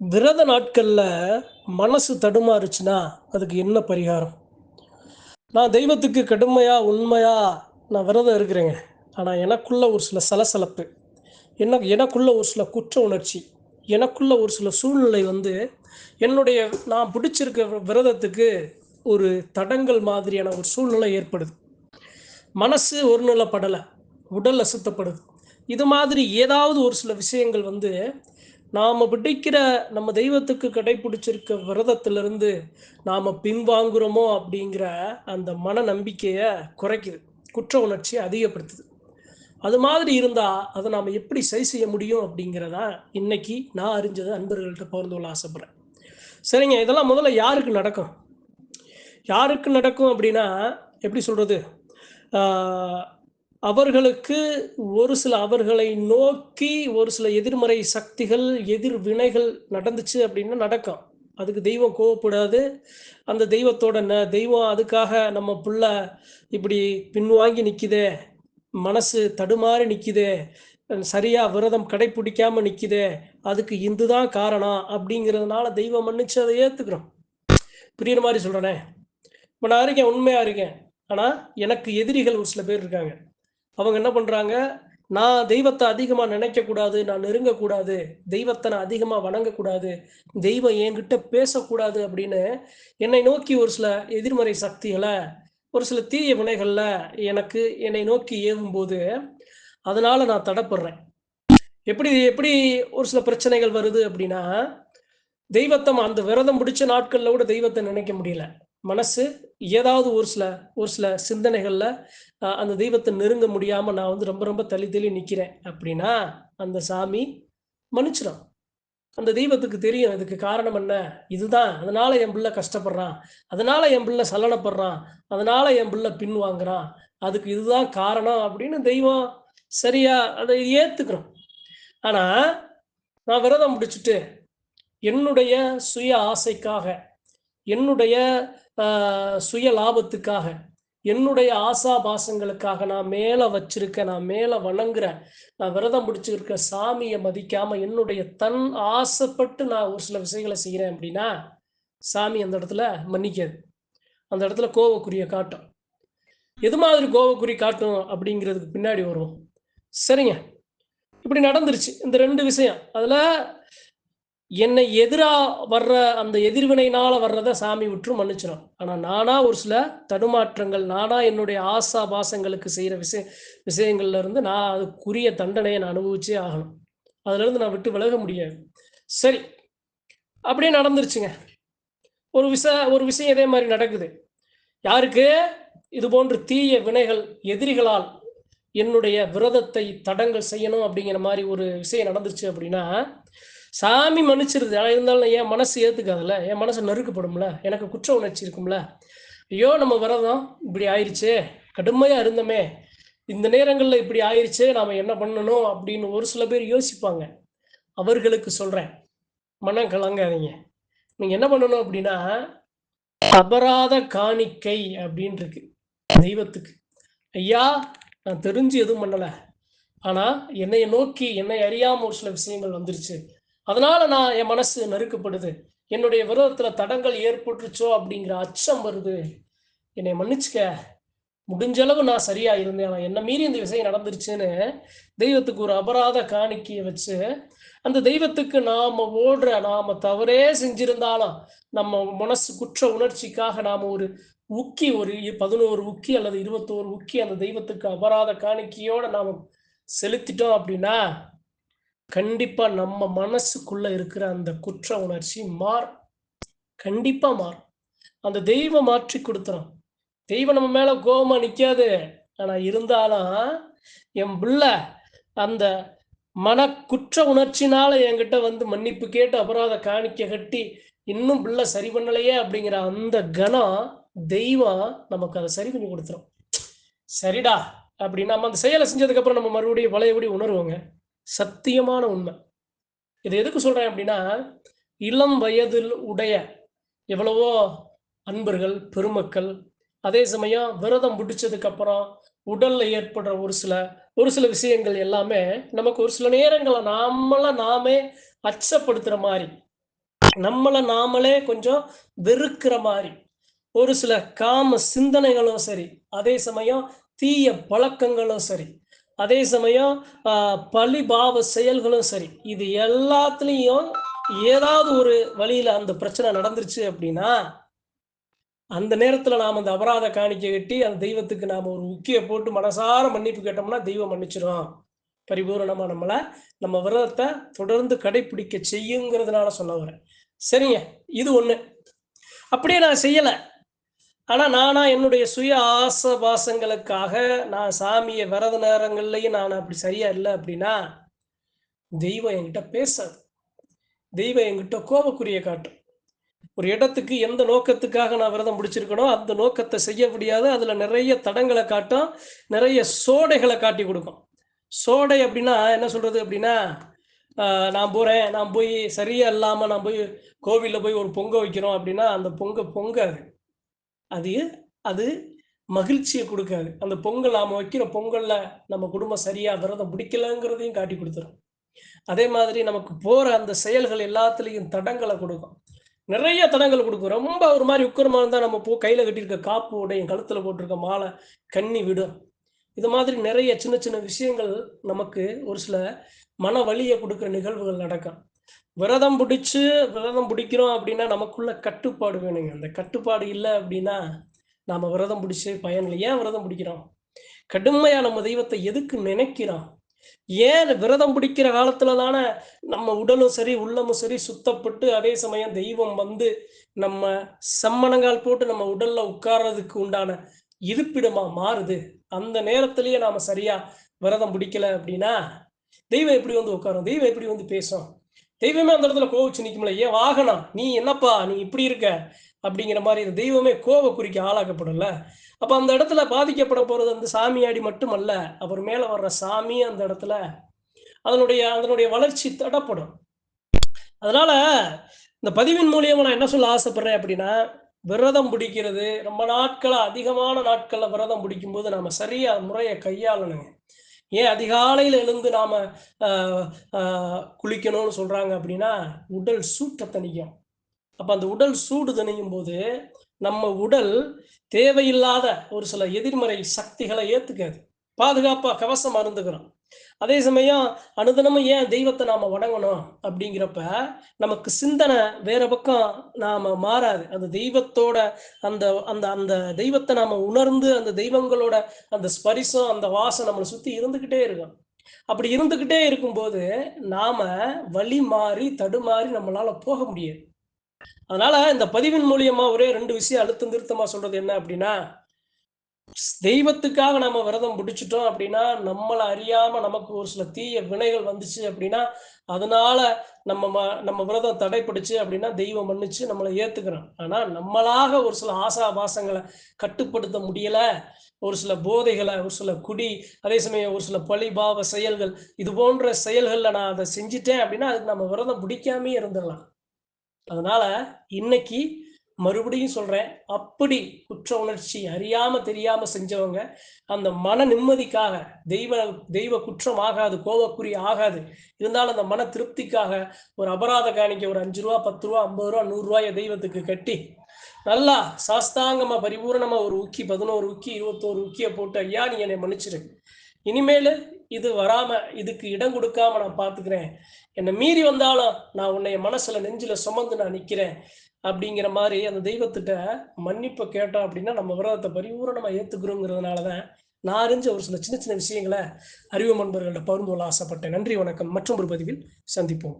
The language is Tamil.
விரத நாட்களில் மனசு தடுமாறுச்சுன்னா அதுக்கு என்ன பரிகாரம்? நான் தெய்வத்துக்கு கடுமையாக உண்மையாக நான் விரதம் இருக்கிறேங்க. ஆனால் எனக்குள்ள ஒரு சில சலசலப்பு. என்ன எனக்குள்ள ஒரு சில குற்ற உணர்ச்சி. எனக்குள்ள ஒரு சில சூழ்நிலை வந்து என்னுடைய நான் பிடிச்சிருக்க விரதத்துக்கு ஒரு தடங்கல் மாதிரியான ஒரு சூழ்நிலை ஏற்படுது. மனசு ஒரு நிலப்படலை உடல் அசுத்தப்படுது. இது மாதிரி ஏதாவது ஒரு சில விஷயங்கள் வந்து நாம் பிடிக்கிற நம்ம தெய்வத்துக்கு கடைபிடிச்சிருக்க விரதத்திலிருந்து நாம் பின்வாங்குறோமோ அப்படிங்கிற அந்த மன நம்பிக்கையை குறைக்குது. குற்ற உணர்ச்சியை அதிகப்படுத்துது. அது மாதிரி இருந்தால் அதை நாம் எப்படி சரி செய்ய முடியும் அப்படிங்கிறதா இன்னைக்கு நான் அறிஞ்சதை அன்பர்கள்ட்ட பகிர்ந்து கொள்ள ஆசைப்பட்றேன். சரிங்க இதெல்லாம் முதல்ல யாருக்கு நடக்கும்? யாருக்கு நடக்கும் அப்படின்னா எப்படி சொல்கிறது அவர்களுக்கு ஒரு சில அவர்களை நோக்கி ஒரு சில எதிர்மறை சக்திகள் எதிர் வினைகள் நடந்துச்சு அப்படின்னா நடக்கும். அதுக்கு தெய்வம் கோவப்படாது. அந்த தெய்வத்தோட ந தெய்வம் அதுக்காக நம்ம புள்ள இப்படி பின்வாங்கி நிற்கிதே மனசு தடுமாறி நிற்கிதே சரியா விரதம் கடைப்பிடிக்காம நிற்கிதே அதுக்கு இந்து தான் காரணம் அப்படிங்கிறதுனால தெய்வம் மன்னிச்சு அதை ஏற்றுக்கிறோம் புரியுற மாதிரி சொல்கிறேனே இப்போ நான் இருக்கேன் உண்மையாக இருக்கேன். ஆனால் எனக்கு எதிரிகள் ஒரு சில பேர் இருக்காங்க. அவங்க என்ன பண்ணுறாங்க நான் தெய்வத்தை அதிகமாக நினைக்கக்கூடாது நான் நெருங்கக்கூடாது தெய்வத்தை நான் அதிகமாக வணங்கக்கூடாது தெய்வம் என்கிட்ட பேசக்கூடாது அப்படின்னு என்னை நோக்கி ஒரு சில எதிர்மறை சக்திகளை ஒரு சில தீய வினைகளில் எனக்கு என்னை நோக்கி ஏவும்போது அதனால் நான் தடப்படுறேன். எப்படி எப்படி ஒரு சில பிரச்சனைகள் வருது அப்படின்னா தெய்வத்தை அந்த விரதம் பிடிச்ச நாட்களில் கூட தெய்வத்தை நினைக்க முடியல. மனசு ஏதாவது ஒரு சில ஒரு சில சிந்தனைகளில் அந்த தெய்வத்தை நெருங்க முடியாமல் நான் வந்து ரொம்ப ரொம்ப தள்ளி தள்ளி நிற்கிறேன் அப்படின்னா அந்த சாமி மன்னிச்சிடும் அந்த தெய்வத்துக்கு தெரியும் இதுக்கு காரணம் என்ன? இதுதான். அதனால என் பிள்ளை கஷ்டப்படுறான். அதனால என் பிள்ளை சலனப்படுறான். அதனால என் பிள்ளை பின்வாங்குறான் அதுக்கு இதுதான் காரணம் அப்படின்னு தெய்வம் சரியா அதை ஏத்துக்கிறோம். ஆனா நான் விரதம் முடிச்சுட்டு என்னுடைய சுய ஆசைக்காக என்னுடைய சுய லாபத்துக்காக என்னுடைய ஆசா பாசங்களுக்காக நான் மேலே வச்சிருக்க நான் மேலே வணங்குறேன் நான் விரதம் பிடிச்சிருக்க சாமியை மதிக்காம என்னுடைய தன் ஆசைப்பட்டு நான் ஒரு சில விஷயங்களை செய்கிறேன் அப்படின்னா சாமி அந்த இடத்துல மன்னிக்காது. அந்த இடத்துல கோவக்குரிய காட்டும். எது மாதிரி கோவக்குறி காட்டும் அப்படிங்கிறதுக்கு பின்னாடி வருவோம் சரிங்க. இப்படி நடந்துருச்சு. இந்த ரெண்டு விஷயம். அதில் என்னை எதிராக வர்ற அந்த எதிர்வினைனால வர்றத சாமி விட்டு மன்னிச்சிடும் ஆனால் நானா ஒரு சில தடுமாற்றங்கள் நானா என்னுடைய ஆசா பாசங்களுக்கு செய்கிற விஷய விஷயங்கள்ல இருந்து நான் அதுக்குரிய தண்டனையை நான் அனுபவிச்சே ஆகணும். அதுலேருந்து நான் விட்டு விலக முடியாது. சரி அப்படியே நடந்துருச்சுங்க. ஒரு விஷ ஒரு விஷயம் இதே மாதிரி நடக்குது. யாருக்கு? இது போன்ற தீய வினைகள் எதிரிகளால் என்னுடைய விரதத்தை தடங்கள் செய்யணும் அப்படிங்கிற மாதிரி ஒரு விஷயம் நடந்துச்சு அப்படின்னா சாமி மன்னிச்சிருது. இருந்தாலும் என் மனசு ஏற்றுக்காதுல்ல என் மனசு நறுக்கப்படும்ல. எனக்கு குற்ற உணர்ச்சி இருக்கும்ல. ஐயோ நம்ம விரதம் இப்படி ஆயிடுச்சு கடுமையாக இருந்தோமே. இந்த நேரங்களில் இப்படி ஆயிடுச்சு நாம் என்ன பண்ணணும் அப்படின்னு ஒரு சில பேர் யோசிப்பாங்க. அவர்களுக்கு சொல்கிறேன் மனம் கலங்காதீங்க. நீங்கள் என்ன பண்ணணும் அப்படின்னா அபராத காணிக்கை அப்படின்னு இருக்கு. தெய்வத்துக்கு. ஐயா நான் தெரிஞ்சு எதுவும் பண்ணலை. ஆனால் என்னை நோக்கி என்னை அறியாமல் ஒரு சில விஷயங்கள் வந்துருச்சு. அதனால நான் என் மனசு நறுக்கப்படுது. என்னுடைய விரோதத்துல தடங்கள் ஏற்பட்டுருச்சோ அப்படிங்கிற அச்சம் வருது. என்னை மன்னிச்சுக்க. முடிஞ்ச அளவு நான் சரியா இருந்தேன். ஆனால் என்ன மீறி இந்த விஷயம் நடந்துருச்சுன்னு தெய்வத்துக்கு ஒரு அபராத காணிக்கையை வச்சு அந்த தெய்வத்துக்கு நாம ஓடுற நாம தவறே செஞ்சிருந்தாலும் நம்ம மனசு குற்ற உணர்ச்சிக்காக நாம ஒரு உக்கி ஒரு பதினோரு உக்கி அல்லது இருபத்தோரு உக்கி அந்த தெய்வத்துக்கு அபராத காணிக்கையோட நாம செலுத்திட்டோம் அப்படின்னா கண்டிப்பா நம்ம மனசுக்குள்ள இருக்கிற அந்த குற்ற உணர்ச்சி மாறும். கண்டிப்பா மாறும். அந்த தெய்வம் மாற்றி கொடுத்துரும். தெய்வம் நம்ம மேல கோபமா நிக்காது. ஆனா இருந்தாலும் என் பிள்ள அந்த மன குற்ற உணர்ச்சினால என்கிட்ட வந்து மன்னிப்பு கேட்டு அபராத காணிக்க கட்டி இன்னும் பிள்ளை சரி பண்ணலையே அப்படிங்கிற அந்த கணம் தெய்வம் நமக்கு அதை சரி பண்ணி கொடுத்துரும். சரிடா அப்படின்னு நம்ம அந்த செயலை செஞ்சதுக்கப்புறம் நம்ம மறுபடியும் பழையபடி உணர்வோங்க. சத்தியமான உண்மை. இது எதுக்கு சொல்றேன் அப்படின்னா இளம் வயதில் உடைய எவ்வளவோ அன்பர்கள் பெருமக்கள் அதே சமயம் விரதம் பிடிச்சதுக்கு அப்புறம் உடல்ல ஏற்படுற ஒரு சில ஒரு சில விஷயங்கள் எல்லாமே நமக்கு ஒரு சில நேரங்களை நாமள நாமே அச்சப்படுத்துற மாதிரி நம்மளை நாமளே கொஞ்சம் வெறுக்கிற மாதிரி ஒரு சில காம சிந்தனைகளும் சரி அதே சமயம் தீய பழக்கங்களும் சரி அதே சமயம் பழிபாவ செயல்களும் சரி இது எல்லாத்துலேயும் ஏதாவது ஒரு வழியில் அந்த பிரச்சனை நடந்துருச்சு அப்படின்னா அந்த நேரத்தில் நாம் அந்த அபராத காணிக்கை கட்டி அந்த தெய்வத்துக்கு நாம் ஒரு முக்கிய போட்டு மனசார மன்னிப்பு கேட்டோம்னா தெய்வம் மன்னிச்சிடும் பரிபூரணமாக நம்மளை நம்ம விரதத்தை தொடர்ந்து கடைபிடிக்க செய்யுங்கிறதுனால சொல்ல வரேன். சரிங்க இது ஒன்று அப்படியே நான் செய்யலை. ஆனால் நானா என்னுடைய சுய ஆசபாசங்களுக்காக நான் சாமியை விரத நேரங்கள்லையும் நான் அப்படி சரியா இல்லை அப்படின்னா தெய்வம் என்கிட்ட பேசாது. தெய்வம் என்கிட்ட கோபக்குரிய காட்டும். ஒரு இடத்துக்கு எந்த நோக்கத்துக்காக நான் விரதம் பிடிச்சிருக்கணும் அந்த நோக்கத்தை செய்ய முடியாது. அதில் நிறைய தடங்களை காட்டும். நிறைய சோடைகளை காட்டி கொடுக்கும். சோடை அப்படின்னா என்ன சொல்கிறது அப்படின்னா நான் போகிறேன் நான் போய் சரியாக இல்லாமல் நான் போய் கோவிலில் போய் ஒரு பொங்க வைக்கிறோம் அப்படின்னா அந்த பொங்க பொங்காது. அது அது மகிழ்ச்சியை கொடுக்காது. அந்த பொங்கல் நாம் வைக்கிற பொங்கலில் நம்ம குடும்பம் சரியாக விரதம் பிடிக்கலங்கிறதையும் காட்டி கொடுத்துரும். அதே மாதிரி நமக்கு போகிற அந்த செயல்கள் எல்லாத்துலேயும் தடங்களை கொடுக்கும். நிறைய தடங்கள் கொடுக்கும். ரொம்ப ஒரு மாதிரி உக்கரமாக இருந்தால் நம்ம போ கையில் கட்டியிருக்க காப்பு உடையும் கழுத்தில் போட்டிருக்க மாலை கண்ணி விடும். இது மாதிரி நிறைய சின்ன சின்ன விஷயங்கள் நமக்கு ஒரு சில மன வழியை கொடுக்குற நிகழ்வுகள் நடக்கும். விரதம் பிடிச்சு விரதம் பிடிக்கிறோம் அப்படின்னா நமக்குள்ள கட்டுப்பாடு வேணுங்க. அந்த கட்டுப்பாடு இல்லை அப்படின்னா நாம விரதம் பிடிச்சு பயன் ஏன் விரதம் பிடிக்கிறோம்? கடுமையா நம்ம தெய்வத்தை எதுக்கு நினைக்கிறோம்? ஏன் விரதம் பிடிக்கிற காலத்துல தானே நம்ம உடலும் சரி உள்ளமும் சரி சுத்தப்பட்டு அதே சமயம் தெய்வம் வந்து நம்ம செம்மணங்கால் போட்டு நம்ம உடல்ல உட்கார்றதுக்கு உண்டான இருப்பிடமா மாறுது. அந்த நேரத்திலேயே நாம சரியா விரதம் பிடிக்கல அப்படின்னா தெய்வம் எப்படி வந்து உட்காரும்? தெய்வம் எப்படி வந்து பேசும்? தெய்வமே அந்த இடத்துல கோவிச்சு நிற்கும்ல ஏன் வாகனம் நீ என்னப்பா நீ இப்படி இருக்க? அப்படிங்கிற மாதிரி தெய்வமே கோவ குறிக்க ஆளாக்கப்படல அப்ப அந்த இடத்துல பாதிக்கப்பட போறது அந்த சாமியாடி மட்டுமல்ல அவர் மேல வர்ற சாமி அந்த இடத்துல அதனுடைய அதனுடைய வளர்ச்சி தடப்படும். அதனால இந்த பதிவின் மூலியமா நான் என்ன சொல்ல ஆசைப்படுறேன் அப்படின்னா விரதம் பிடிக்கிறது. ரொம்ப நாட்களா அதிகமான நாட்கள்ல விரதம் பிடிக்கும்போது நாம சரியா முறையை கையாளணுங்க. ஏன் அதிகாலையில் எழுந்து நாம் குளிக்கணும்னு சொல்கிறாங்க அப்படின்னா உடல் சூட்டை தணிக்கும். அப்போ அந்த உடல் சூடு தணியும் போது நம்ம உடல் தேவையில்லாத ஒரு சில எதிர்மறை சக்திகளை ஏற்றுக்காது பாதுகாப்பாக கவசம் அருந்துக்கிறோம் அதே சமயம் அனுதினமும் ஏன் தெய்வத்தை நாம வணங்கணும் அப்படிங்கிறப்ப நமக்கு சிந்தனை வேற பக்கம் நாம மாறாது. அந்த தெய்வத்தோட அந்த அந்த அந்த தெய்வத்தை நாம உணர்ந்து அந்த தெய்வங்களோட அந்த ஸ்பரிசம் அந்த வாசம் நம்மளை சுத்தி இருந்துகிட்டே இருக்கும். அப்படி இருந்துகிட்டே இருக்கும்போது நாம வழி மாறி தடுமாறி நம்மளால போக முடியாது. அதனால இந்த பதிவின் மூலியமா ஒரே ரெண்டு விஷயம் அழுத்தம் திருத்தமா சொல்றது என்ன அப்படின்னா தெய்வத்துக்காக நம்ம விரதம் பிடிச்சிட்டோம் அப்படின்னா நம்மளை அறியாம நமக்கு ஒரு சில தீய வினைகள் வந்துச்சு அப்படின்னா அதனால நம்ம நம்ம விரதம் தடைப்பிடிச்சு அப்படின்னா தெய்வம் மன்னிச்சு நம்மளை ஏத்துக்கிறோம் ஆனா நம்மளாக ஒரு சில ஆசாபாசங்களை கட்டுப்படுத்த முடியல. ஒரு சில போதைகளை ஒரு சில குடி அதே சமயம் ஒரு சில பழிபாவ செயல்கள் இது போன்ற செயல்கள்ல நான் அதை செஞ்சிட்டேன் அப்படின்னா அதுக்கு நம்ம விரதம் பிடிக்காமே இருந்துடலாம். அதனால இன்னைக்கு மறுபடியும் சொல்றேன் அப்படி குற்ற உணர்ச்சி அறியாம தெரியாம செஞ்சவங்க அந்த மன நிம்மதிக்காக தெய்வ தெய்வ குற்றம் ஆகாது கோபக்குறி ஆகாது. இருந்தாலும் அந்த மன திருப்திக்காக ஒரு அபராத காணிக்க ஒரு அஞ்சு ரூபா பத்து ரூபா ஐம்பது ரூபா நூறு ரூபாய தெய்வத்துக்கு கட்டி நல்லா சாஸ்தாங்கமா பரிபூர்ணமா ஒரு உக்கி பதினோரு உக்கி இருபத்தோரு உக்கிய போட்டு ஐயா நீ என்னை மன்னிச்சிரு. இனிமேல் இது வராம இதுக்கு இடம் கொடுக்காம நான் பார்த்துக்கிறேன். என்னை மீறி வந்தாலும் நான் உன்னைய மனசுல நெஞ்சில சுமந்து நான் நிக்கிறேன். அப்படிங்கிற மாதிரி அந்த தெய்வத்திட்ட மன்னிப்பை கேட்டோம் அப்படின்னா நம்ம விரதத்தை பரிபூரணமா ஏத்துக்கிறோங்கிறதுனால தான் நான் அறிஞ்ச ஒரு சில சின்ன சின்ன விஷயங்களை அறிவு நண்பர்கள்ட்ட பகிர்ந்து கொள்ள ஆசைப்பட்டேன். நன்றி வணக்கம். மற்றும் ஒரு பதிவில் சந்திப்போம்.